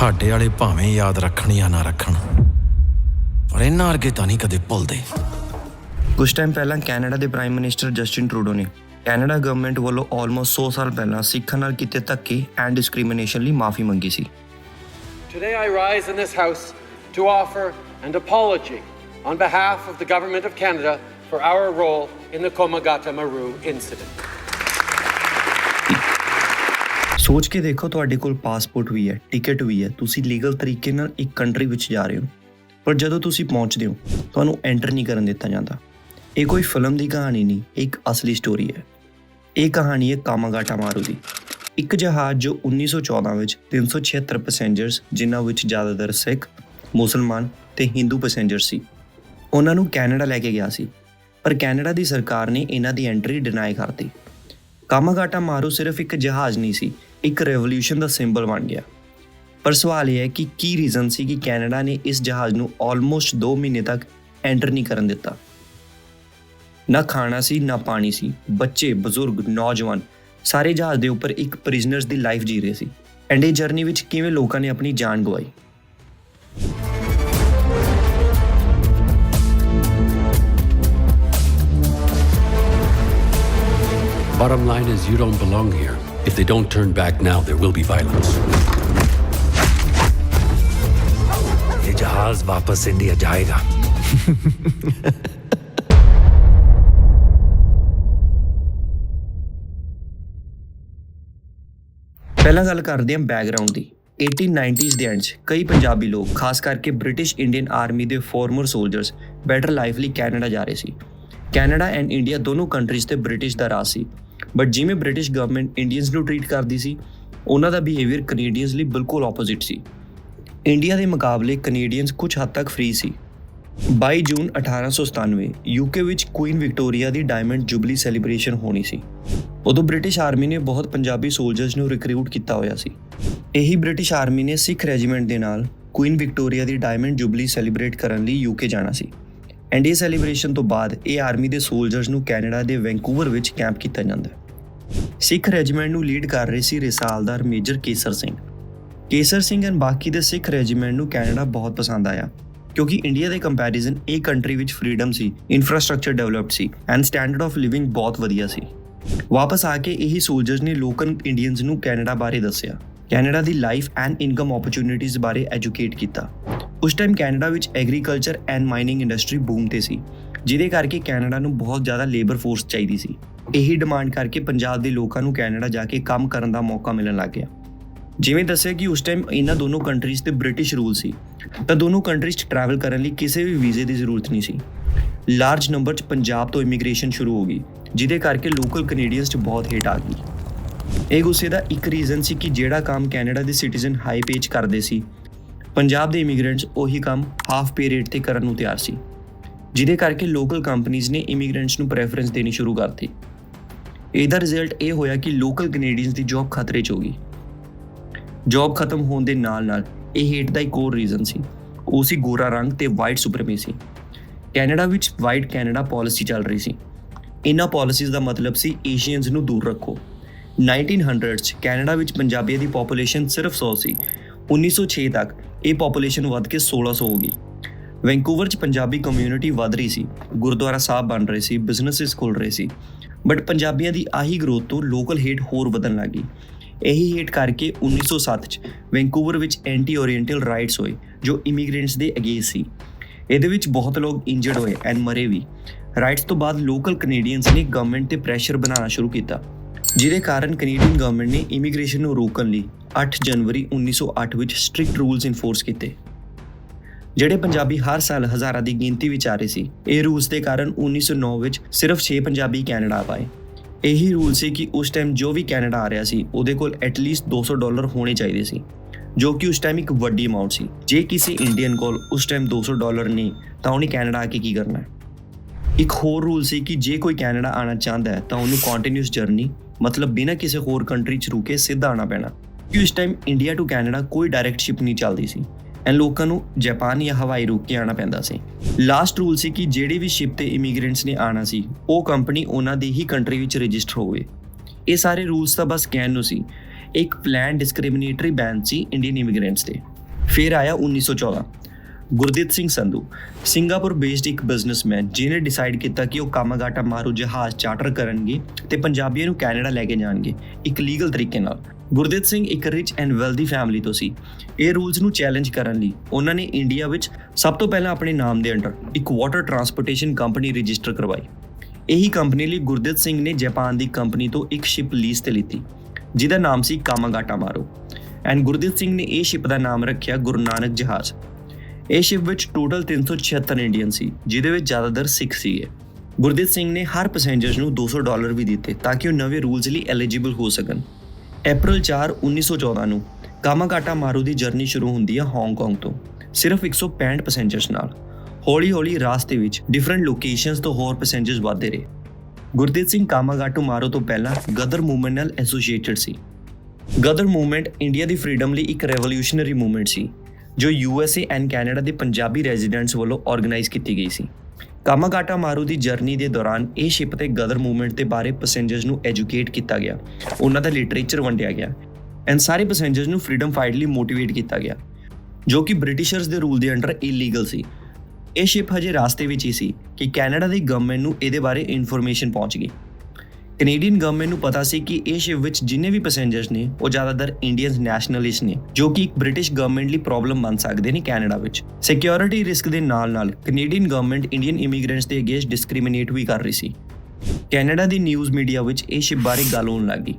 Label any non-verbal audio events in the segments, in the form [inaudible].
ਸਾਡੇ ਵਾਲੇ ਭਾਵੇਂ ਯਾਦ ਰੱਖਣ ਜਾਂ ਨਾ ਰੱਖਣ। ਪਰ ਇਹਨਾਂ ਵਰਗੇ ਤਾਂ ਨਹੀਂ ਕਦੇ ਭੁੱਲਦੇ। ਕੁਝ ਟਾਈਮ ਪਹਿਲਾਂ ਕੈਨੇਡਾ ਦੇ ਪ੍ਰਾਈਮ ਮਿਨਿਸਟਰ ਜਸਟਿਨ ਟਰੂਡੋ ਨੇ ਕੈਨੇਡਾ ਗਵਰਨਮੈਂਟ ਵੱਲੋਂ ਆਲਮੋਸਟ 100 ਸਾਲ ਪਹਿਲਾਂ ਸਿੱਖਾਂ ਨਾਲ ਕੀਤੇ ਧੱਕੇ ਐਂਡ ਡਿਸਕ੍ਰਿਮੀਨੇਸ਼ਨ ਲਈ ਮਾਫੀ ਮੰਗੀ ਸੀ। Today I rise in this House to offer an apology on behalf of the Government of Canada for our role in the Komagata Maru incident. ਸੋਚ ਕੇ ਦੇਖੋ, ਤੁਹਾਡੇ ਕੋਲ ਪਾਸਪੋਰਟ ਵੀ ਹੈ ਟਿਕਟ ਵੀ ਹੈ, ਤੁਸੀਂ ਲੀਗਲ ਤਰੀਕੇ ਨਾਲ ਇੱਕ ਕੰਟਰੀ ਵਿੱਚ ਜਾ ਰਹੇ ਹੋ। ਪਰ ਜਦੋਂ ਤੁਸੀਂ ਪਹੁੰਚਦੇ ਹੋ, ਤੁਹਾਨੂੰ ਐਂਟਰ ਨਹੀਂ ਕਰਨ ਦਿੱਤਾ ਜਾਂਦਾ। ਇਹ ਕੋਈ ਫਿਲਮ ਦੀ ਕਹਾਣੀ ਨਹੀਂ ਇੱਕ ਅਸਲੀ ਸਟੋਰੀ ਹੈ। ਇਹ ਕਹਾਣੀ ਹੈ ਕਾਮਾਗਾਟਾ ਮਾਰੂ ਦੀ। ਇੱਕ ਜਹਾਜ਼ ਜੋ 1914 ਵਿੱਚ 376 ਪੈਸੇਂਜਰਸ ਜਿਨ੍ਹਾਂ ਵਿੱਚ ਜ਼ਿਆਦਾਤਰ ਸਿੱਖ, ਮੁਸਲਮਾਨ ਤੇ ਹਿੰਦੂ ਪੈਸੇਂਜਰ ਸੀ, ਉਹਨਾਂ ਨੂੰ ਕੈਨੇਡਾ ਲੈ ਕੇ ਗਿਆ ਸੀ। ਪਰ ਕੈਨੇਡਾ ਦੀ ਸਰਕਾਰ ਨੇ ਇਹਨਾਂ ਦੀ ਐਂਟਰੀ ਡਿਨਾਈ ਕਰਤੀ ਕਾਮਾਗਾਟਾ ਮਾਰੂ ਸਿਰਫ ਇੱਕ ਜਹਾਜ਼ ਨਹੀਂ ਸੀ ਇੱਕ ਰੈਵੋਲੂਸ਼ਨ ਦਾ ਸਿੰਬਲ ਬਣ ਗਿਆ। ਪਰ ਸਵਾਲ ਇਹ ਹੈ ਕਿ ਕੀ ਰੀਜ਼ਨ ਸੀ ਕਿ ਕੈਨੇਡਾ ਨੇ ਇਸ ਜਹਾਜ਼ ਨੂੰ ਆਲਮੋਸਟ 2 ਮਹੀਨੇ ਤੱਕ ਐਂਟਰ ਨਹੀਂ ਕਰਨ ਦਿੱਤਾ? ਨਾ ਖਾਣਾ ਸੀ ਨਾ ਪਾਣੀ ਸੀ। ਬੱਚੇ ਬਜ਼ੁਰਗ ਨੌਜਵਾਨ ਸਾਰੇ ਜਹਾਜ਼ ਦੇ ਉੱਪਰ ਇੱਕ ਪ੍ਰਿਜ਼ਨਰਸ ਦੀ ਲਾਈਫ ਜੀ ਰਹੇ ਸੀ। ਐਂਡ ਇਹ ਜਰਨੀ ਵਿੱਚ ਕਿਵੇਂ ਲੋਕਾਂ ਨੇ ਆਪਣੀ ਜਾਨ ਗਵਾਈ? Bottom line is, you don't belong here. If they don't turn back now, there will be violence. ये जहाज वापस इंडिया जाएगा [laughs] ਪਹਿਲਾਂ ਗੱਲ ਕਰਦੇ ਹਾਂ ਬੈਕਗ੍ਰਾਉਂਡ ਦੀ 1890s ਦੇ ਐਂਡ 'ਚ ਕਈ ਪੰਜਾਬੀ ਲੋਕ ਖਾਸ ਕਰਕੇ ਬ੍ਰਿਟਿਸ਼ ਇੰਡੀਅਨ ਆਰਮੀ ਦੇ ਫਾਰਮਰ ਸੋਲਜਰਸ ਬੈਟਰ ਲਾਈਫ ਲਈ ਕੈਨੇਡਾ ਜਾ ਰਹੇ ਸੀ ਕੈਨੇਡਾ ਐਂਡ ਇੰਡੀਆ ਦੋਨੋਂ ਕੰਟਰੀਜ਼ ਤੇ ਬ੍ਰਿਟਿਸ਼ ਦਾ ਰਾਜ ਸੀ ਬਟ ਜਿਵੇਂ ਬ੍ਰਿਟਿਸ਼ ਗਵਰਨਮੈਂਟ ਇੰਡੀਅਨਸ ਨੂੰ ਟਰੀਟ ਕਰਦੀ ਸੀ, ਉਹਨਾਂ ਦਾ ਬਿਹੇਵੀਅਰ ਕੈਨੇਡੀਅਨਸ ਲਈ ਬਿਲਕੁਲ ਆਪੋਜ਼ਿਟ ਸੀ। ਇੰਡੀਆ ਦੇ ਮੁਕਾਬਲੇ ਕੈਨੇਡੀਅਨਸ ਕੁਝ ਹੱਦ ਤੱਕ ਫ੍ਰੀ ਸੀ। 22 ਜੂਨ 1897 ਯੂਕੇ ਵਿੱਚ ਕੁਈਨ ਵਿਕਟੋਰੀਆ ਦੀ ਡਾਇਮੰਡ ਜੁਬਲੀ ਸੈਲੀਬ੍ਰੇਸ਼ਨ ਹੋਣੀ ਸੀ। ਉਦੋਂ ਬ੍ਰਿਟਿਸ਼ ਆਰਮੀ ਨੇ ਬਹੁਤ ਪੰਜਾਬੀ ਸੋਲਜਰਸ ਨੂੰ ਰਿਕਰੂਟ ਕੀਤਾ ਹੋਇਆ ਸੀ। ਇਹੀ ਬ੍ਰਿਟਿਸ਼ ਆਰਮੀ ਨੇ ਸਿੱਖ ਰੈਜੀਮੈਂਟ ਦੇ ਨਾਲ ਕੁਈਨ ਵਿਕਟੋਰੀਆ ਦੀ ਡਾਇਮੰਡ ਜੁਬਲੀ ਸੈਲੀਬ੍ਰੇਟ ਕਰਨ ਲਈ ਯੂਕੇ ਜਾਣਾ ਸੀ। ਐਂਡ ਇਹ ਸੈਲੀਬ੍ਰੇਸ਼ਨ ਤੋਂ ਬਾਅਦ ਇਹ ਆਰਮੀ ਦੇ ਸੋਲਜਰਸ ਨੂੰ ਕੈਨੇਡਾ ਦੇ ਵੈਂਕੂਵਰ ਵਿੱਚ ਕੈਂਪ ਕੀਤਾ ਜਾਂਦਾ। ਹੈ ਸਿੱਖ ਰੈਜੀਮੈਂਟ ਨੂੰ ਲੀਡ ਕਰ ਰਹੇ ਸੀ ਰਿਸਾਲਦਾਰ ਮੇਜਰ ਕੇਸਰ ਸਿੰਘ। ਕੇਸਰ ਸਿੰਘ ਐਂਡ ਬਾਕੀ ਦੇ ਸਿੱਖ ਰੈਜੀਮੈਂਟ ਨੂੰ ਕੈਨੇਡਾ ਬਹੁਤ ਪਸੰਦ ਆਇਆ, ਕਿਉਂਕਿ ਇੰਡੀਆ ਦੇ ਕੰਪੈਰੀਜ਼ਨ ਇਹ ਕੰਟਰੀ ਵਿੱਚ ਫਰੀडम ਸੀ ਇਨਫਰਾਸਟ੍ਰਕਚਰ ਡਿਵੈਲਪਡ ਸੀ ਐਂਡ ਸਟੈਂਡਰਡ ਆਫ ਲਿਵਿੰਗ ਬਹੁਤ ਵਧੀਆ ਸੀ। ਵਾਪਸ ਆ ਕੇ ਇਹੀ ਸੋਲਜਰਸ ਨੇ ਲੋਕਲ ਇੰਡੀਅਨਸ ਨੂੰ ਕੈਨੇਡਾ ਬਾਰੇ ਦੱਸਿਆ, ਕੈਨੇਡਾ ਦੀ ਲਾਈਫ ਐਂਡ ਇਨਕਮ ਓਪਰਚ्युनिटीज ਬਾਰੇ ਐਜੂਕੇਟ ਕੀਤਾ। ਉਸ ਟਾਈਮ ਕੈਨੇਡਾ ਵਿੱਚ agriculture and mining industry boom ਤੇ ਸੀ ਜਿਹਦੇ ਕਰਕੇ ਕੈਨੇਡਾ ਨੂੰ ਬਹੁਤ ਜ਼ਿਆਦਾ ਲੇਬਰ ਫੋਰਸ ਚਾਹੀਦੀ ਸੀ। ਇਹੀ ਡਿਮਾਂਡ ਕਰਕੇ ਪੰਜਾਬ ਦੇ ਲੋਕਾਂ ਨੂੰ ਕੈਨੇਡਾ ਜਾ ਕੇ ਕੰਮ ਕਰਨ ਦਾ ਮੌਕਾ ਮਿਲਣ ਲੱਗ ਗਿਆ। ਜਿਵੇਂ ਦੱਸਿਆ ਕਿ ਉਸ ਟਾਈਮ ਇਹਨਾਂ ਦੋਨੋਂ ਕੰਟਰੀਜ਼ ਤੇ ਬ੍ਰਿਟਿਸ਼ ਰੂਲ ਸੀ। ਤਾਂ ਦੋਨੋਂ ਕੰਟਰੀਜ਼ 'ਚ ਟਰੈਵਲ ਕਰਨ ਲਈ ਕਿਸੇ ਵੀ ਵੀਜ਼ੇ ਦੀ ਜ਼ਰੂਰਤ ਨਹੀਂ ਸੀ। ਲਾਰਜ ਨੰਬਰ 'ਚ ਪੰਜਾਬ ਤੋਂ ਇਮੀਗ੍ਰੇਸ਼ਨ ਸ਼ੁਰੂ ਹੋ ਗਈ, ਜਿਹਦੇ ਕਰਕੇ ਲੋਕਲ ਕੈਨੇਡੀਅਨਸ 'ਚ ਬਹੁਤ ਹੇਟ ਆ ਗਈ। ਇਹ ਗੁੱਸੇ ਦਾ ਇੱਕ ਰੀਜ਼ਨ ਸੀ ਕਿ ਜਿਹੜਾ ਕੰਮ ਕੈਨੇਡਾ ਦੇ ਸਿਟੀਜ਼ਨ ਹਾਈ ਪੇਜ ਕਰਦੇ ਸੀ, ਪੰਜਾਬ ਦੇ ਇਮੀਗ੍ਰੈਂਟਸ ਉਹੀ ਕੰਮ ਹਾਫ ਪੇ ਰੇਟ ਤੇ ਕਰਨ ਨੂੰ ਤਿਆਰ ਸੀ। ਜਿਹਦੇ ਕਰਕੇ ਲੋਕਲ ਕੰਪਨੀਆਂ ਨੇ ਇਮੀਗ੍ਰੈਂਟਸ ਨੂੰ ਪ੍ਰੈਫਰੈਂਸ ਦੇਣੀ ਸ਼ੁਰੂ ਕਰਤੀ। ਇਹਦਾ ਰਿਜ਼ਲਟ ਇਹ ਹੋਇਆ ਕਿ ਲੋਕਲ ਕੈਨੇਡੀਅਨਸ ਦੀ ਜੌਬ ਖਤਰੇ 'ਚ ਹੋ ਗਈ। ਜੌਬ ਖਤਮ ਹੋਣ ਦੇ ਨਾਲ-ਨਾਲ ਇਹ ਹੇਟ ਦਾ ਇੱਕ ਹੋਰ ਰੀਜ਼ਨ ਸੀ। ਉਹ ਸੀ ਗੋਰਾ ਰੰਗ ਤੇ ਵਾਈਟ ਸੁਪਰੀਮੇਸੀ ਕੈਨੇਡਾ ਵਿੱਚ ਵਾਈਟ ਕੈਨੇਡਾ ਪਾਲਿਸੀ ਚੱਲ ਰਹੀ ਸੀ। ਇਹਨਾਂ ਪਾਲਿਸੀਜ਼ ਦਾ ਮਤਲਬ ਸੀ ਏਸ਼ੀਅਨਸ ਨੂੰ ਦੂਰ ਰੱਖੋ। 1900s 'ਚ ਕੈਨੇਡਾ ਵਿੱਚ ਪੰਜਾਬੀਆਂ ਦੀ ਪੋਪੂਲੇਸ਼ਨ ਸਿਰਫ 100 ਸੀ। 1906 ਤੱਕ ਇਹ ਪੋਪੂਲੇਸ਼ਨ ਵੱਧ ਕੇ 1600 ਹੋ ਗਈ। ਵੈਂਕੂਵਰ 'ਚ ਪੰਜਾਬੀ ਕਮਿਊਨਿਟੀ ਵੱਧ ਰਹੀ ਸੀ, ਗੁਰਦੁਆਰਾ ਸਾਹਿਬ ਬਣ ਰਹੇ ਸੀ ਬਿਜ਼ਨੈਸਸ ਖੁੱਲ ਰਹੇ ਸੀ ਬਟ ਪੰਜਾਬੀਆਂ ਦੀ ਆਹੀ ਗਰੋਥ ਤੋਂ ਲੋਕਲ ਹੇਟ ਹੋਰ ਵਧਣ ਲੱਗੀ ਇਹੀ ਹੇਟ ਕਰਕੇ 1907 ਚ ਵੈਂਕੂਵਰ ਵਿੱਚ ਐਂਟੀ ਓਰੀਐਂਟਲ ਰਾਈਟਸ ਹੋਏ, ਜੋ ਇਮੀਗ੍ਰੈਂਟਸ ਦੇ ਅਗੇਂਸਟ ਸੀ। ਇਹਦੇ ਵਿੱਚ ਬਹੁਤ ਲੋਕ ਇੰਜਰਡ ਹੋਏ ਐਂਡ ਮਰੇ ਵੀ। ਰਾਈਟਸ ਤੋਂ ਬਾਅਦ ਲੋਕਲ ਕੈਨੇਡੀਅਨਸ ਨੇ ਗਵਰਨਮੈਂਟ ਤੇ ਪ੍ਰੈਸ਼ਰ ਬਣਾਉਣਾ ਸ਼ੁਰੂ ਕੀਤਾ, ਜਿਹਦੇ ਕਾਰਨ ਕੈਨੇਡੀਅਨ ਗਵਰਨਮੈਂਟ ਨੇ ਇਮੀਗ੍ਰੇਸ਼ਨ ਨੂੰ ਰੋਕਣ ਲਈ 8 ਜਨਵਰੀ 1908 ਵਿੱਚ ਸਟ੍ਰਿਕਟ ਰੂਲਸ ਇਨਫੋਰਸ ਕੀਤੇ। ਜਿਹੜੇ ਪੰਜਾਬੀ ਹਰ ਸਾਲ ਹਜ਼ਾਰਾਂ ਦੀ ਗਿਣਤੀ ਵਿੱਚ ਆ ਰਹੇ ਸੀ, ਇਹ ਰੂਲਸ ਦੇ ਕਾਰਨ 1909 ਵਿੱਚ ਸਿਰਫ 6 ਪੰਜਾਬੀ ਕੈਨੇਡਾ ਆਏ। ਇਹੀ ਰੂਲ ਸੀ ਕਿ ਉਸ ਟਾਈਮ ਜੋ ਵੀ ਕੈਨੇਡਾ ਆ ਰਿਹਾ ਸੀ, ਉਹਦੇ ਕੋਲ ਐਟਲੀਸਟ 200 ਡਾਲਰ ਹੋਣੇ ਚਾਹੀਦੇ ਸੀ, ਜੋ ਕਿ ਉਸ ਟਾਈਮ ਇੱਕ ਵੱਡੀ ਅਮਾਉਂਟ ਸੀ। ਜੇ ਕਿਸੇ ਇੰਡੀਅਨ ਕੋਲ ਉਸ ਟਾਈਮ 200 ਡਾਲਰ ਨਹੀਂ, ਤਾਂ ਉਹਨੇ ਕੈਨੇਡਾ ਆ ਕੇ ਕੀ ਕਰਨਾ? ਹੈ ਇੱਕ ਹੋਰ ਰੂਲ ਸੀ ਕਿ ਜੇ ਕੋਈ ਕੈਨੇਡਾ ਆਣਾ ਚਾਹੁੰਦਾ ਹੈ, ਤਾਂ ਉਹਨੂੰ ਕੰਟੀਨਿਊਸ ਜਰਨੀ ਮਤਲਬ ਬਿਨਾਂ ਕਿਸੇ ਹੋਰ ਕੰਟਰੀ 'ਚ ਰੁਕੇ ਸਿੱਧਾ ਆਣਾ ਪੈਣਾ। ਕਿ ਉਸ ਟਾਈਮ ਇੰਡੀਆ ਟੂ ਕੈਨੇਡਾ ਕੋਈ ਡਾਇਰੈਕਟ ਸ਼ਿਪ ਨਹੀਂ ਚੱਲਦੀ ਸੀ। ਐਂ ਲੋਕਾਂ ਨੂੰ ਜਾਪਾਨ ਜਾਂ ਹਵਾਈ ਰੁਕ ਕੇ ਆਣਾ ਪੈਂਦਾ ਸੀ। ਲਾਸਟ ਰੂਲ ਸੀ ਕਿ ਜਿਹੜੀ ਵੀ ਸ਼ਿਪ ਤੇ ਇਮੀਗ੍ਰੈਂਟਸ ਨੇ ਆਣਾ ਸੀ, ਉਹ ਕੰਪਨੀ ਉਹਨਾਂ ਦੀ ਹੀ ਕੰਟਰੀ ਵਿੱਚ ਰਜਿਸਟਰ ਹੋਵੇ। ਇਹ ਸਾਰੇ ਰੂਲਸ ਤਾਂ ਬਸ ਕਹਿਣ ਨੂੰ ਸੀ, ਇੱਕ ਪਲਾਨ ਡਿਸਕ੍ਰਿਮੀਨੇਟਰੀ ਬੈਨ ਸੀ ਇੰਡੀਅਨ ਇਮੀਗ੍ਰੈਂਟਸ ਤੇ। ਫਿਰ ਆਇਆ 1914 ਗੁਰਦੀਪ ਸਿੰਘ ਸੰਧੂ ਸਿੰਗਾਪੁਰ ਬੇਸਡ ਇੱਕ ਬਿਜ਼ਨਸਮੈਨ ਜਿਨੇ ਡਿਸਾਈਡ ਕੀਤਾ ਕਿ ਉਹ ਕਾਮਾਗਾਟਾ ਮਾਰੂ ਜਹਾਜ਼ ਚਾਰਟਰ ਕਰਨਗੇ ਤੇ ਪੰਜਾਬੀਆਂ ਨੂੰ ਕੈਨੇਡਾ ਲੈ ਕੇ ਜਾਣਗੇ, ਇੱਕ ਲੀਗਲ ਤਰੀਕੇ ਨਾਲ। ਗੁਰਦੀਪ ਸਿੰਘ ਇੱਕ ਰਿਚ ਐਂਡ ਵੈਲਦੀ ਫੈਮਿਲੀ ਤੋਂ ਸੀ। ਇਹ ਰੂਲਸ ਨੂੰ ਚੈਲੰਜ ਕਰਨ ਲਈ ਉਹਨਾਂ ਨੇ ਇੰਡੀਆ ਵਿੱਚ ਸਭ ਤੋਂ ਪਹਿਲਾਂ ਆਪਣੇ ਨਾਮ ਦੇ ਅੰਡਰ ਇੱਕ ਵਾਟਰ ਟਰਾਂਸਪੋਰਟੇਸ਼ਨ ਕੰਪਨੀ ਰਜਿਸਟਰ ਕਰਵਾਈ। ਇਹੀ ਕੰਪਨੀ ਲਈ ਗੁਰਦੀਪ ਸਿੰਘ ਨੇ ਜਾਪਾਨ ਦੀ ਕੰਪਨੀ ਤੋਂ ਇੱਕ ਸ਼ਿਪ ਲੀਜ਼ ਤੇ ਲਿੱਤੀ, ਜਿਹਦਾ ਨਾਮ ਸੀ ਕਾਮਾਗਾਟਾ ਮਾਰੂ ਐਂਡ ਗੁਰਦੀਪ ਸਿੰਘ ਨੇ ਇਹ ਸ਼ਿਪ ਦਾ ਨਾਮ ਰੱਖਿਆ ਗੁਰੂ ਨਾਨਕ ਜਹਾਜ਼। ਇਹ ਸ਼ਿਪ ਵਿੱਚ ਟੋਟਲ 376 ਇੰਡੀਅਨ ਸੀ, ਜਿਹਦੇ ਵਿੱਚ ਜ਼ਿਆਦਾਤਰ ਸਿੱਖ ਸੀਗੇ ਗੁਰਦੀਪ ਸਿੰਘ ਨੇ ਹਰ ਪੈਸੇਂਜਰਸ ਨੂੰ 200 ਡਾਲਰ ਵੀ ਦਿੱਤੇ ਤਾਂ ਕਿ ਉਹ ਨਵੇਂ ਰੂਲਸ ਲਈ ਐਲੀਜੀਬਲ ਹੋ ਸਕਣ। ਅਪ੍ਰੈਲ 4 1914 ਨੂੰ ਕਾਮਾਗਾਟਾ ਮਾਰੂ ਦੀ ਜਰਨੀ ਸ਼ੁਰੂ ਹੁੰਦੀ ਹੈ ਹਾਂਗਕਾਂਗ ਤੋਂ, ਸਿਰਫ 165 ਪੈਸੇਂਜਰਸ ਨਾਲ। ਹੌਲੀ-ਹੌਲੀ ਰਾਸਤੇ ਵਿੱਚ ਡਿਫਰੈਂਟ ਲੋਕੇਸ਼ਨਸ ਤੋਂ ਹੋਰ ਪੈਸੇਂਜਰਸ ਵਧਦੇ ਰਹੇ। ਗੁਰਦੀਪ ਸਿੰਘ ਕਾਮਾਗਾਟੂ ਮਾਰੂ ਤੋਂ ਪਹਿਲਾਂ ਗਦਰ ਮੂਵਮੈਂਟ ਨਾਲ ਐਸੋਸੀਏਟਡ ਸੀ। ਗਦਰ ਮੂਵਮੈਂਟ ਇੰਡੀਆ ਦੀ ਫ੍ਰੀडम ਲਈ ਇੱਕ ਰੈਵੋਲੂਸ਼ਨਰੀ ਮੂਵਮੈਂਟ ਸੀ, ਜੋ ਯੂਐਸਏ ਐਂਡ ਕੈਨੇਡਾ ਦੇ ਪੰਜਾਬੀ ਰੈਜ਼ੀਡੈਂਟਸ ਵੱਲੋਂ ਆਰਗੇਨਾਈਜ਼ ਕੀਤੀ ਗਈ ਸੀ। ਕਾਮਾਗਾਟਾ ਮਾਰੂ ਦੀ ਜਰਨੀ ਦੇ ਦੌਰਾਨ ਇਹ ਸ਼ਿਪ ਤੇ ਗਦਰ ਮੂਵਮੈਂਟ ਦੇ ਬਾਰੇ ਪੈਸੇਂਜਰਸ ਨੂੰ ਐਜੂਕੇਟ ਕੀਤਾ ਗਿਆ। ਉਹਨਾਂ ਦਾ ਲਿਟਰੇਚਰ ਵੰਡਿਆ ਗਿਆ ਐਂਡ ਸਾਰੇ ਪੈਸੇਂਜਰਸ ਨੂੰ ਫ੍ਰੀडम ਫਾਈਟ ਲਈ ਮੋਟੀਵੇਟ ਕੀਤਾ ਗਿਆ, ਜੋ ਕਿ ਬ੍ਰਿਟਿਸ਼ਰਸ ਦੇ ਰੂਲ ਦੇ ਅੰਡਰ ਇਲੀਗਲ ਸੀ। ਇਹ ਸ਼ਿਪ ਹਜੇ ਰਾਸਤੇ ਵਿੱਚ ਹੀ ਸੀ ਕਿ ਕੈਨੇਡਾ ਦੀ ਗਵਰਨਮੈਂਟ ਨੂੰ ਇਹਦੇ ਬਾਰੇ ਇਨਫੋਰਮੇਸ਼ਨ ਪਹੁੰਚ ਗਈ। ਕੈਨੇਡੀਅਨ ਗਵਰਨਮੈਂਟ ਨੂੰ ਪਤਾ ਸੀ ਕਿ ਇਹ ਸ਼ਿਪ ਵਿੱਚ ਜਿੰਨੇ ਵੀ ਪੈਸੇਂਜਰਸ ਨੇ, ਉਹ ਜ਼ਿਆਦਾਤਰ ਇੰਡੀਅਨ ਨੈਸ਼ਨਲਿਸਟ ਨੇ, ਜੋ ਕਿ ਇੱਕ ਬ੍ਰਿਟਿਸ਼ ਗਵਰਨਮੈਂਟ ਲਈ ਪ੍ਰੋਬਲਮ ਬਣ ਸਕਦੇ ਨੇ ਕੈਨੇਡਾ ਵਿੱਚ। ਸਿਕਿਉਰਿਟੀ ਰਿਸਕ ਦੇ ਨਾਲ-ਨਾਲ ਕੈਨੇਡੀਅਨ ਗਵਰਨਮੈਂਟ ਇੰਡੀਅਨ ਇਮੀਗ੍ਰੈਂਟਸ ਦੇ ਅਗੇਂਸਟ ਡਿਸਕ੍ਰਿਮੀਨੇਟ ਵੀ ਕਰ ਰਹੀ ਸੀ। ਕੈਨੇਡਾ ਦੀ ਨਿਊਜ਼ ਮੀਡੀਆ ਵਿੱਚ ਇਹ ਸ਼ਿਪ ਬਾਰੇ ਗੱਲ ਹੋਣ ਲੱਗੀ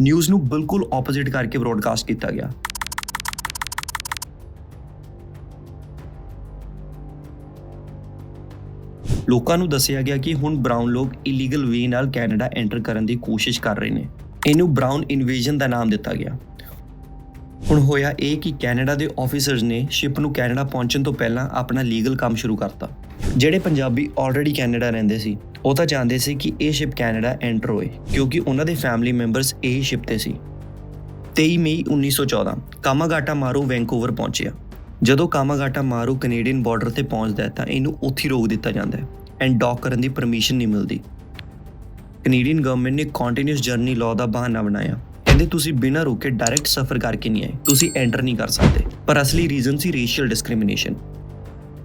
ਨਿਊਜ਼ ਨੂੰ ਬਿਲਕੁਲ ਆਪੋਜ਼ਿਟ ਕਰਕੇ ਬ੍ਰੌਡਕਾਸਟ ਕੀਤਾ ਗਿਆ। ਲੋਕਾਂ ਨੂੰ ਦੱਸਿਆ ਗਿਆ ਕਿ ਹੁਣ ਬ੍ਰਾਊਨ ਲੋਕ ਇਲੀਗਲ ਵੇ ਨਾਲ ਕੈਨੇਡਾ ਐਂਟਰ ਕਰਨ ਦੀ ਕੋਸ਼ਿਸ਼ ਕਰ ਰਹੇ ਨੇ। ਇਹਨੂੰ ਬ੍ਰਾਊਨ ਇਨਵੇਜਨ ਦਾ ਨਾਮ ਦਿੱਤਾ ਗਿਆ। ਹੁਣ ਹੋਇਆ ਇਹ ਕਿ ਕੈਨੇਡਾ ਦੇ ਆਫੀਸਰਸ ਨੇ ਸ਼ਿਪ ਨੂੰ ਕੈਨੇਡਾ ਪਹੁੰਚਣ ਤੋਂ ਪਹਿਲਾਂ ਆਪਣਾ ਲੀਗਲ ਕੰਮ ਸ਼ੁਰੂ ਕਰਤਾ। ਜਿਹੜੇ ਪੰਜਾਬੀ ਆਲਰੇਡੀ ਕੈਨੇਡਾ ਰਹਿੰਦੇ ਸੀ, ਉਹ ਤਾਂ ਚਾਹੁੰਦੇ ਸੀ ਕਿ ਇਹ ਸ਼ਿਪ ਕੈਨੇਡਾ ਐਂਟਰ ਹੋਏ, ਕਿਉਂਕਿ ਉਹਨਾਂ ਦੇ ਫੈਮਿਲੀ ਮੈਂਬਰਸ ਇਹ ਸ਼ਿਪ ਤੇ ਸੀ। 23 ਮਈ 1914 ਕਾਮਾਗਾਟਾ ਮਾਰੂ ਵੈਂਕੂਵਰ ਪਹੁੰਚਿਆ। ਜਦੋਂ ਕਾਮਾਗਾਟਾ ਮਾਰੂ ਕੈਨੇਡੀਅਨ ਬਾਰਡਰ ਤੇ ਪਹੁੰਚਦਾ ਤਾਂ ਇਹਨੂੰ ਉੱਥੇ ਹੀ ਰੋਕ ਦਿੱਤਾ ਜਾਂਦਾ ਹੈ ਐਂਡ ਡੌਕ ਕਰਨ ਦੀ ਪਰਮਿਸ਼ਨ ਨਹੀਂ ਮਿਲਦੀ। ਕੈਨੇਡੀਅਨ ਗਵਰਨਮੈਂਟ ਨੇ ਕੰਟੀਨਿਊਸ ਜਰਨੀ ਲਾਅ ਦਾ ਬਹਾਨਾ ਬਣਾਇਆ। ਕਹਿੰਦੇ ਤੁਸੀਂ ਬਿਨਾਂ ਰੁਕੇ ਡਾਇਰੈਕਟ ਸਫ਼ਰ ਕਰਕੇ ਨਹੀਂ ਆਏ, ਤੁਸੀਂ ਐਂਟਰ ਨਹੀਂ ਕਰ ਸਕਦੇ। ਪਰ ਅਸਲੀ ਰੀਜ਼ਨ ਸੀ ਰੇਸ਼ੀਅਲ ਡਿਸਕ੍ਰਿਮੀਨੇਸ਼ਨ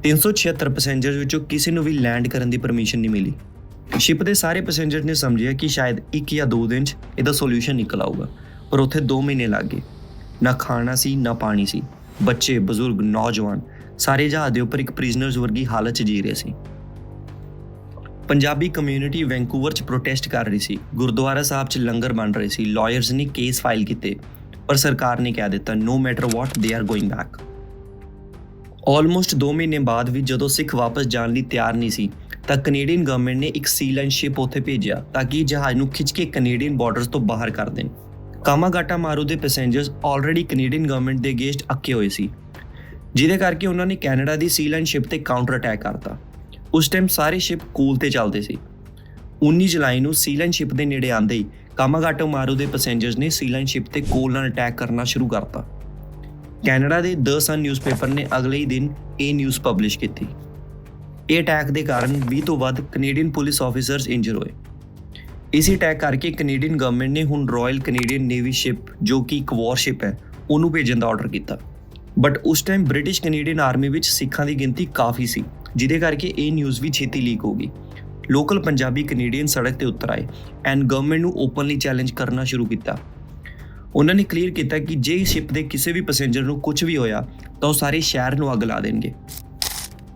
376 ਪੈਸੇਂਜਰਸ ਵਿੱਚੋਂ ਕਿਸੇ ਨੂੰ ਵੀ ਲੈਂਡ ਕਰਨ ਦੀ ਪਰਮਿਸ਼ਨ ਨਹੀਂ ਮਿਲੀ। ਸ਼ਿਪ ਦੇ ਸਾਰੇ ਪੈਸੇਂਜਰਸ ਨੇ ਸਮਝਿਆ ਕਿ ਸ਼ਾਇਦ ਇੱਕ ਜਾਂ ਦੋ ਦਿਨ 'ਚ ਇਹਦਾ ਸੋਲੂਸ਼ਨ ਨਿਕਲ ਆਊਗਾ। ਪਰ ਉੱਥੇ 2 ਮਹੀਨੇ ਲੱਗ ਗਏ। ਨਾ ਖਾਣਾ ਸੀ, ਨਾ ਪਾਣੀ ਸੀ। ਬੱਚੇ, ਬਜ਼ੁਰਗ, ਨੌਜਵਾਨ ਸਾਰੇ ਜਹਾਜ਼ ਦੇ ਉੱਪਰ ਇੱਕ ਪ੍ਰਿਜ਼ਨਰਸ ਵਰਗੀ ਹਾਲਤ 'ਚ ਜੀ ਰਹੇ ਸੀ। ਪੰਜਾਬੀ ਕਮਿਊਨਿਟੀ ਵੈਂਕੂਵਰ 'ਚ ਪ੍ਰੋਟੈਸਟ ਕਰ ਰਹੀ ਸੀ। ਗੁਰਦੁਆਰਾ ਸਾਹਿਬ 'ਚ ਲੰਗਰ ਬਣ ਰਹੇ ਸੀ। ਲਾਇਰਸ ਨੇ ਕੇਸ ਫਾਈਲ ਕੀਤੇ, ਪਰ ਸਰਕਾਰ ਨੇ ਕਹਿ ਦਿੱਤਾ no matter what they are going back almost 2 ਮਹੀਨੇ ਬਾਅਦ ਵੀ ਜਦੋਂ ਸਿੱਖ ਵਾਪਸ ਜਾਣ ਲਈ ਤਿਆਰ ਨਹੀਂ ਸੀ, ਤਾਂ ਕੈਨੇਡੀਅਨ ਗਵਰਨਮੈਂਟ ਨੇ ਇੱਕ ਸੀ ਲਾਈਨ ਸ਼ਿਪ ਉੱਥੇ ਭੇਜਿਆ, ਤਾਂ ਕਿ ਜਹਾਜ਼ ਨੂੰ ਖਿੱਚ ਕੇ ਕੈਨੇਡੀਅਨ ਬਾਰਡਰਸ ਤੋਂ ਬਾਹਰ ਕਰ ਦੇਣ। ਕਾਮਾਗਾਟਾ ਮਾਰੂ ਦੇ ਪੈਸੇਂਜਰਸ ਆਲਰੇਡੀ ਕੈਨੇਡੀਅਨ ਗਵਰਨਮੈਂਟ ਦੇ ਅਗੇਂਸਟ ਅੱਕੇ ਹੋਏ ਸੀ। ਜਿਹਦੇ ਕਰਕੇ ਉਹਨਾਂ ਨੇ ਕੈਨੇਡਾ ਦੀ ਸੀ ਲਾਈਨ ਸ਼ਿਪ ਤੇ ਕਾਊਂਟਰ ਅਟੈਕ ਕਰਤਾ। ਉਸ ਟਾਈਮ ਸਾਰੇ ਸ਼ਿਪ ਕੂਲ ਤੇ ਚੱਲਦੇ ਸੀ। 19 ਜੁਲਾਈ ਨੂੰ ਸੀ ਲਾਈਨ ਸ਼ਿਪ ਦੇ ਨੇੜੇ ਆਂਦੇ ਹੀ ਕਾਮਾਗਾਟੋ ਮਾਰੂ ਦੇ ਪੈਸੇਂਜਰਸ ਨੇ ਸੀ ਲਾਈਨ ਸ਼ਿਪ ਤੇ ਕੋਲ ਨਾਲ ਅਟੈਕ ਕਰਨਾ ਸ਼ੁਰੂ ਕਰਤਾ। ਕੈਨੇਡਾ ਦੇ ਦ ਸਨ ਨਿਊਜ਼ਪੇਪਰ ਨੇ ਅਗਲੇ ਹੀ ਦਿਨ ਇਹ ਨਿਊਜ਼ ਪਬਲਿਸ਼ ਕੀਤੀ। ਇਹ ਅਟੈਕ ਦੇ ਕਾਰਨ 20 ਤੋਂ ਵੱਧ ਕੈਨੇਡੀਅਨ ਪੁਲਿਸ ਆਫੀਸਰਸ ਇੰਜਰ ਹੋਏ। ਇਸੇ ਅਟੈਕ ਕਰਕੇ ਕੈਨੇਡੀਅਨ ਗਵਰਨਮੈਂਟ ਨੇ ਹੁਣ ਰਾਇਲ ਕੈਨੇਡੀਅਨ ਨੇਵੀ ਸ਼ਿਪ ਜੋ ਕਿ ਇੱਕ ਵਾਰਸ਼ਿਪ ਹੈ, ਉਹਨੂੰ ਭੇਜਣ ਦਾ ਆਰਡਰ ਕੀਤਾ। ਬਟ ਉਸ ਟਾਈਮ ਬ੍ਰਿਟਿਸ਼ ਕੈਨੇਡੀਅਨ ਆਰਮੀ ਵਿੱਚ ਸਿੱਖਾਂ ਦੀ ਗਿਣਤੀ ਕਾਫੀ ਸੀ, ਜਿਹਦੇ ਕਰਕੇ ਇਹ ਨਿਊਜ਼ ਵੀ ਛੇਤੀ ਲੀਕ ਹੋ ਗਈ। ਲੋਕਲ ਪੰਜਾਬੀ ਕੈਨੇਡੀਅਨ ਸੜਕ ਤੇ ਉਤਰ ਆਏ ਐਂਡ ਗਵਰਨਮੈਂਟ ਨੂੰ ਓਪਨਲੀ ਚੈਲੰਜ ਕਰਨਾ ਸ਼ੁਰੂ ਕੀਤਾ। ਉਹਨਾਂ ਨੇ ਕਲੀਅਰ ਕੀਤਾ ਕਿ ਜੇ ਸ਼ਿਪ ਦੇ ਕਿਸੇ ਵੀ ਪੈਸੇਂਜਰ ਨੂੰ ਕੁਝ ਵੀ ਹੋਇਆ, ਤਾਂ ਉਹ ਸਾਰੇ ਸ਼ਹਿਰ ਨੂੰ ਅੱਗ ਲਾ ਦੇਣਗੇ।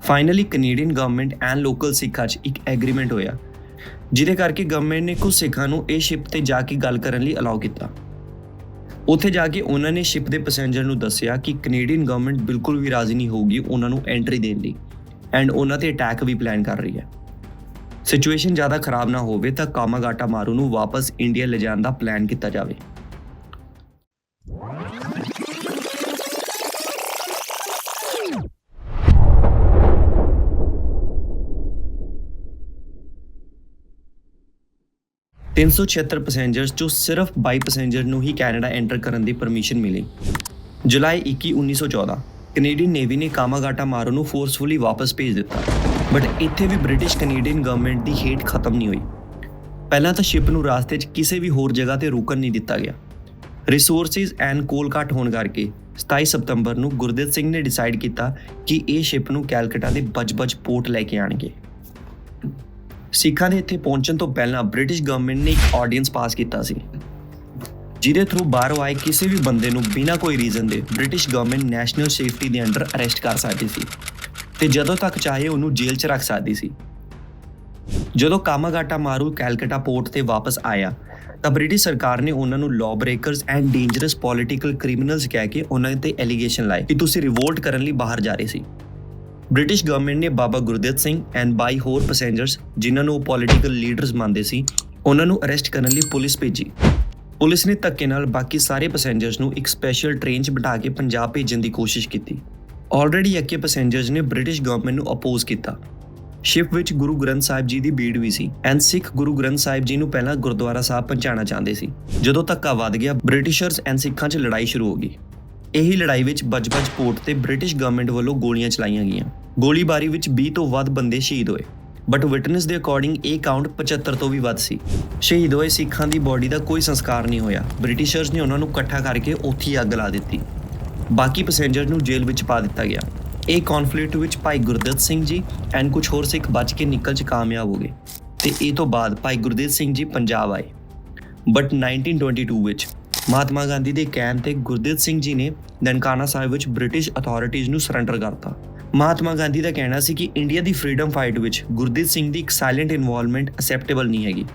Finally Canadian government and local ਸਿੱਖਾਂ 'ਚ ਇੱਕ ਐਗਰੀਮੈਂਟ ਹੋਇਆ। ਜਿਹਦੇ ਕਰਕੇ ਗਵਰਨਮੈਂਟ ਨੇ ਕੁਝ ਸਿੱਖਾਂ ਨੂੰ ਇਹ ਸ਼ਿਪ ਤੇ ਜਾ ਕੇ ਗੱਲ ਕਰਨ ਲਈ ਅਲਾਉ ਕੀਤਾ। ਉੱਥੇ ਜਾ ਕੇ ਉਹਨਾਂ ਨੇ ਸ਼ਿਪ ਦੇ ਪੈਸੇਂਜਰ ਨੂੰ ਦੱਸਿਆ ਕਿ ਕੈਨੇਡੀਅਨ ਗਵਰਨਮੈਂਟ ਬਿਲਕੁਲ ਵੀ ਰਾਜ਼ੀ ਨਹੀਂ ਹੋਊਗੀ ਉਹਨਾਂ ਨੂੰ ਐਂਟਰੀ ਦੇਣ ਲਈ। ਐਂਡ ਉਹਨਾਂ ਤੇ ਅਟੈਕ ਵੀ ਪਲਾਨ ਕਰ ਰਹੀ ਹੈ। ਸਿਚੁਏਸ਼ਨ ਜ਼ਿਆਦਾ ਖਰਾਬ ਨਾ ਹੋਵੇ ਤਾਂ ਕਾਮਾਗਾਟਾ ਮਾਰੂ ਨੂੰ ਵਾਪਸ ਇੰਡੀਆ ਲਿਜਾਣ ਦਾ ਪਲਾਨ ਕੀਤਾ ਜਾਵੇ। 376 ਪੈਸੇਂਜਰਸ ਚੋਂ ਸਿਰਫ 22 ਪੈਸੇਂਜਰ ਨੂੰ ਹੀ ਕੈਨੇਡਾ ਐਂਟਰ ਕਰਨ ਦੀ ਪਰਮਿਸ਼ਨ ਮਿਲੀ। ਜੁਲਾਈ 21 1914 ਕੈਨੇਡੀਅਨ ਨੇਵੀ ਨੇ ਕਾਮਾਗਾਟਾ ਮਾਰੋ ਨੂੰ ਫੋਰਸਫੁਲੀ ਵਾਪਸ ਭੇਜ ਦਿੱਤਾ। ਬਟ ਇੱਥੇ ਵੀ ਬ੍ਰਿਟਿਸ਼ ਕੈਨੇਡੀਅਨ ਗਵਰਨਮੈਂਟ ਦੀ ਹੇਟ ਖਤਮ ਨਹੀਂ ਹੋਈ। ਪਹਿਲਾਂ ਤਾਂ ਸ਼ਿਪ ਨੂੰ ਰਾਸਤੇ 'ਚ ਕਿਸੇ ਵੀ ਹੋਰ ਜਗ੍ਹਾ ਤੇ ਰੁਕਣ ਨਹੀਂ ਦਿੱਤਾ ਗਿਆ। ਰਿਸੋਰਸਿਸ ਐਂਡ ਕੋਲ ਘੱਟ ਹੋਣ ਕਰਕੇ 27 ਸਤੰਬਰ ਨੂੰ ਗੁਰਦੇਵ ਸਿੰਘ ਨੇ ਡਿਸਾਈਡ ਕੀਤਾ ਕਿ ਇਹ ਸ਼ਿਪ ਨੂੰ ਕੈਲਕਟਾ ਦੇ ਬਜਬਜ ਪੋਰਟ ਲੈ ਕੇ ਆਣਗੇ। ਸਿੱਖਾਂ ਦੇ ਇੱਥੇ ਪਹੁੰਚਣ ਤੋਂ ਪਹਿਲਾਂ ਬ੍ਰਿਟਿਸ਼ ਗਵਰਨਮੈਂਟ ਨੇ ਇੱਕ ਆਰਡੀਨੈਂਸ ਪਾਸ ਕੀਤਾ ਸੀ। ਜਿਹਦੇ ਥਰੂ ਬਾਹਰੋਂ ਆਏ ਕਿਸੇ ਵੀ ਬੰਦੇ ਨੂੰ ਬਿਨਾਂ ਕੋਈ ਰੀਜ਼ਨ ਦੇ ਬ੍ਰਿਟਿਸ਼ ਗਵਰਨਮੈਂਟ ਨੈਸ਼ਨਲ ਸੇਫਟੀ ਦੇ ਅੰਡਰ ਅਰੈਸਟ ਕਰ ਸਕਦੀ ਸੀ ਤੇ ਜਦੋਂ ਤੱਕ ਚਾਹੇ ਉਹਨੂੰ ਜੇਲ੍ਹ 'ਚ ਰੱਖ ਸਕਦੀ ਸੀ। ਜਦੋਂ ਕਾਮਾਗਾਟਾ ਮਾਰੂ ਕੈਲਕਟਾ ਪੋਰਟ ਤੇ ਵਾਪਸ ਆਇਆ, ਤਾਂ ਬ੍ਰਿਟਿਸ਼ ਸਰਕਾਰ ਨੇ ਉਹਨਾਂ ਨੂੰ lawbreakers and dangerous political criminals ਕਹਿ ਕੇ ਉਹਨਾਂ ਤੇ ਐਲੀਗੇਸ਼ਨ ਲਾਏ ਕਿ ਤੁਸੀਂ ਰਿਵੋਲਟ ਕਰਨ ਲਈ ਬਾਹਰ ਜਾ ਰਹੇ ਸੀ। ਬ੍ਰਿਟਿਸ਼ ਗਵਰਨਮੈਂਟ ਨੇ ਬਾਬਾ ਗੁਰਦੇਵ ਸਿੰਘ ਐਂਡ ਬਾਈ ਹੋਰ ਪੈਸੇਂਜਰਸ ਜਿਨ੍ਹਾਂ ਨੂੰ ਉਹ ਪੋਲਿਟੀਕਲ ਲੀਡਰਸ ਮੰਨਦੇ ਸੀ, ਉਹਨਾਂ ਨੂੰ ਅਰੈਸਟ ਕਰਨ ਲਈ ਪੁਲਿਸ ਭੇਜੀ। ਪੁਲਿਸ ਨੇ ਧੱਕੇ ਨਾਲ ਬਾਕੀ ਸਾਰੇ ਪੈਸੇਂਜਰਸ ਨੂੰ ਇੱਕ ਸਪੈਸ਼ਲ ਟ੍ਰੇਨ 'ਚ ਬਿਠਾ ਕੇ ਪੰਜਾਬ ਭੇਜਣ ਦੀ ਕੋਸ਼ਿਸ਼ ਕੀਤੀ। ਆਲਰੇਡੀ ਅੱਕੇ ਪੈਸੇਂਜਰਸ ਨੇ ਬ੍ਰਿਟਿਸ਼ ਗਵਰਨਮੈਂਟ ਨੂੰ ਅਪੋਜ਼ ਕੀਤਾ। ਸ਼ਿਪ ਵਿੱਚ ਗੁਰੂ ਗ੍ਰੰਥ ਸਾਹਿਬ ਜੀ ਦੀ ਬੀੜ ਵੀ ਸੀ ਐਂਡ ਸਿੱਖ ਗੁਰੂ ਗ੍ਰੰਥ ਸਾਹਿਬ ਜੀ ਨੂੰ ਪਹਿਲਾਂ ਗੁਰਦੁਆਰਾ ਸਾਹਿਬ ਪਹੁੰਚਾਉਣਾ ਚਾਹੁੰਦੇ ਸੀ। ਜਦੋਂ ਧੱਕਾ ਵੱਧ ਗਿਆ ਬ੍ਰਿਟਿਸ਼ਰਸ ਐਂਡ ਸਿੱਖਾਂ 'ਚ ਲੜਾਈ ਸ਼ੁਰੂ ਹੋ ਗਈ। ਇਹੀ ਲੜਾਈ ਵਿੱਚ ਬਜਬਜ ਪੋਰਟ ਤੇ ਬ੍ਰਿਟਿਸ਼ ਗਵਰਨਮੈਂਟ ਵੱਲੋਂ ਗੋਲੀਆਂ ਚਲਾਈਆਂ ਗਈਆਂ। ਗੋਲੀਬਾਰੀ ਵਿੱਚ 20 ਤੋਂ ਵੱਧ ਬੰਦੇ ਸ਼ਹੀਦ ਹੋਏ। ਬਟ ਵਿਟਨੈਸ ਦੇ ਅਕੋਰਡਿੰਗ ਇਹ ਕਾਊਂਟ 75 ਤੋਂ ਵੀ ਵੱਧ ਸੀ। ਸ਼ਹੀਦ ਹੋਏ ਸਿੱਖਾਂ ਦੀ ਬਾਡੀ ਦਾ ਕੋਈ ਸੰਸਕਾਰ ਨਹੀਂ ਹੋਇਆ। ਬ੍ਰਿਟਿਸ਼ਰਜ਼ ਨੇ ਉਹਨਾਂ ਨੂੰ ਇਕੱਠਾ ਕਰਕੇ ਉੱਥੇ ਹੀ ਅੱਗ ਲਾ ਦਿੱਤੀ। ਬਾਕੀ ਪੈਸੇਂਜਰ ਨੂੰ ਜੇਲ੍ਹ ਵਿੱਚ ਪਾ ਦਿੱਤਾ ਗਿਆ। ਇਹ ਕਨਫਲਿਕਟ ਵਿੱਚ ਭਾਈ ਗੁਰਦੇਵ ਸਿੰਘ ਜੀ ਐਂਡ ਕੁਝ ਹੋਰ ਸਿੱਖ ਬਚ ਕੇ ਨਿਕਲ ਚ ਕਾਮਯਾਬ ਹੋ ਗਏ। ਤੇ ਇਹ ਤੋਂ ਬਾਅਦ ਭਾਈ ਗੁਰਦੇਵ ਸਿੰਘ ਜੀ ਪੰਜਾਬ ਆਏ। ਬਟ 1922 ਵਿੱਚ ਮਹਾਤਮਾ ਗਾਂਧੀ ਦੇ ਕਹਿਣ ਤੇ ਗੁਰਦੇਵ ਸਿੰਘ ਜੀ ਨੇ ਨਨਕਾਣਾ ਸਾਹਿਬ ਵਿੱਚ ਬ੍ਰਿਟਿਸ਼ ਅਥਾਰਟੀਜ਼ ਨੂੰ ਸਰੈਂਡਰ ਕਰਤਾ। ਮਹਾਤਮਾ ਗਾਂਧੀ ਦਾ ਕਹਿਣਾ ਸੀ ਕਿ ਇੰਡੀਆ ਦੀ ਫਰੀडम ਫਾਈਟ ਵਿੱਚ ਗੁਰਦੀਪ ਸਿੰਘ ਦੀ ਇੱਕ ਸਾਇਲੈਂਟ ਇਨਵੋਲਵਮੈਂਟ ਅਸੈਪਟੇਬਲ ਨਹੀਂ ਹੈਗੀ।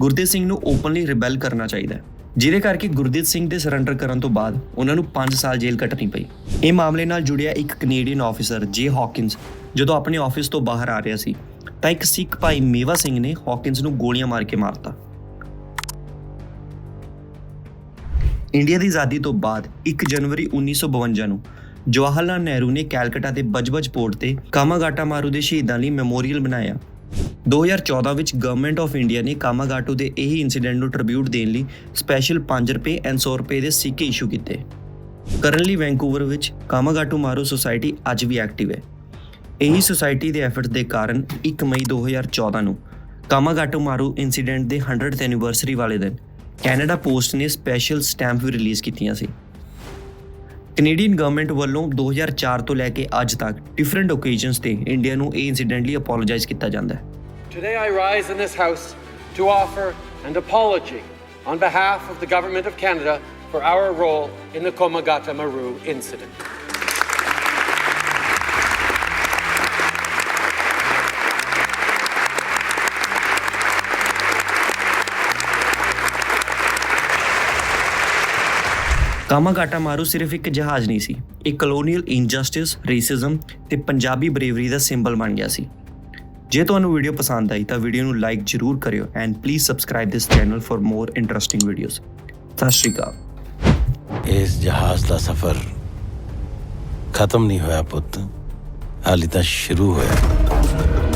ਗੁਰਦੀਪ ਸਿੰਘ ਨੂੰ ਓਪਨਲੀ ਰਿਬੈਲ ਕਰਨਾ ਚਾਹੀਦਾ ਹੈ, ਜਿਹਦੇ ਕਰਕੇ ਗੁਰਦੀਪ ਸਿੰਘ ਦੇ ਸਰੈਂਡਰ ਕਰਨ ਤੋਂ ਬਾਅਦ ਉਹਨਾਂ ਨੂੰ 5 ਸਾਲ ਜੇਲ੍ਹ ਕੱਟਣੀ ਪਈ। ਇਹ ਮਾਮਲੇ ਨਾਲ ਜੁੜਿਆ ਇੱਕ ਕੈਨੇਡੀਅਨ ਆਫੀਸਰ ਜੇ ਹਾਕਿੰਸ ਜਦੋਂ ਆਪਣੇ ਆਫਿਸ ਤੋਂ ਬਾਹਰ ਆ ਰਿਹਾ ਸੀ, ਤਾਂ ਇੱਕ ਸਿੱਖ ਭਾਈ ਮੇਵਾ ਸਿੰਘ ਨੇ ਹਾਕਿੰਸ ਨੂੰ ਗੋਲੀਆਂ ਮਾਰ ਕੇ ਮਾਰਤਾ। ਇੰਡੀਆ ਦੀ ਆਜ਼ਾਦੀ ਤੋਂ ਬਾਅਦ 1 ਜਨਵਰੀ 1952 ਨੂੰ ਜਵਾਹਰ ਲਾਲ ਨਹਿਰੂ ਨੇ ਕੈਲਕਟਾ ਦੇ ਬਜਬਜ ਪੋਰਟ ਤੇ ਕਾਮਾਗਾਟਾ ਮਾਰੂ ਦੇ ਸ਼ਹੀਦਾਂ ਲਈ ਮੈਮੋਰੀਅਲ ਬਣਾਇਆ। 2014 ਵਿੱਚ ਗਵਰਨਮੈਂਟ ਆਫ ਇੰਡੀਆ ਨੇ ਕਾਮਾਗਾਟੂ ਦੇ ਇਹੀ ਇਨਸੀਡੈਂਟ ਨੂੰ ਟ੍ਰਿਬਿਊਟ ਦੇਣ ਲਈ ਸਪੈਸ਼ਲ 5 ਰੁਪਏ ਐਂਡ 100 ਰੁਪਏ ਦੇ ਸਿੱਕੇ ਇਸ਼ੂ ਕੀਤੇ। ਕਰਨਲੀ ਵੈਂਕੂਵਰ ਵਿੱਚ ਕਾਮਾਗਾਟੂ ਮਾਰੂ ਸੁਸਾਇਟੀ ਅੱਜ ਵੀ ਐਕਟਿਵ ਹੈ। ਇਹੀ ਸੁਸਾਇਟੀ ਦੇ ਐਫਰਟਸ ਦੇ ਕਾਰਨ 1 ਮਈ 2014 ਨੂੰ ਕਾਮਾਗਾਟੂ ਮਾਰੂ ਇਨਸੀਡੈਂਟ ਦੇ 100th ਐਨੀਵਰਸਰੀ ਵਾਲੇ ਦਿਨ ਕੈਨੇਡਾ ਪੋਸਟ ਨੇ ਸਪੈਸ਼ਲ ਸਟੈਂਪ ਵੀ ਰਿਲੀਜ਼ ਕੀਤੀਆਂ ਸੀ। ਕੈਨੇਡੀਅਨ ਗਵਰਨਮੈਂਟ ਵੱਲੋਂ 2004 ਤੋਂ ਲੈ ਕੇ ਅੱਜ ਤੱਕ ਡਿਫਰੈਂਟ ਓਕੇਜ਼ਨਸ ਤੇ ਇੰਡੀਆ ਨੂੰ ਇਹ ਇਨਸੀਡੈਂਟ ਲਈ ਅਪੋਲੋਜਾਈਜ਼ ਕੀਤਾ ਜਾਂਦਾ ਹੈ Today I rise in this House to offer an apology on behalf of the Government of Canada for our role in the Komagata Maru incident. Komagata ਮਾਰੂ ਸਿਰਫ ਇੱਕ ਜਹਾਜ਼ ਨਹੀਂ ਸੀ, ਇਹ ਕਲੋਨੀਅਲ ਇਨਜਸਟਿਸ ਰੇਸਿਜ਼ਮ ਤੇ ਪੰਜਾਬੀ ਬਰੇਵਰੀ ਦਾ ਸਿੰਬਲ ਬਣ ਗਿਆ ਸੀ। ਜੇ ਤੁਹਾਨੂੰ ਵੀਡੀਓ ਪਸੰਦ ਆਈ ਤਾਂ ਵੀਡੀਓ ਨੂੰ ਲਾਈਕ ਜ਼ਰੂਰ ਕਰਿਓ and please subscribe this channel for more interesting videos ਸਤਿ ਸ਼੍ਰੀ ਅਕਾਲ। ਇਸ ਜਹਾਜ਼ ਦਾ ਸਫ਼ਰ ਖਤਮ ਨਹੀਂ ਹੋਇਆ ਪੁੱਤ, ਹਾਲੇ ਤਾਂ ਸ਼ੁਰੂ ਹੋਇਆ।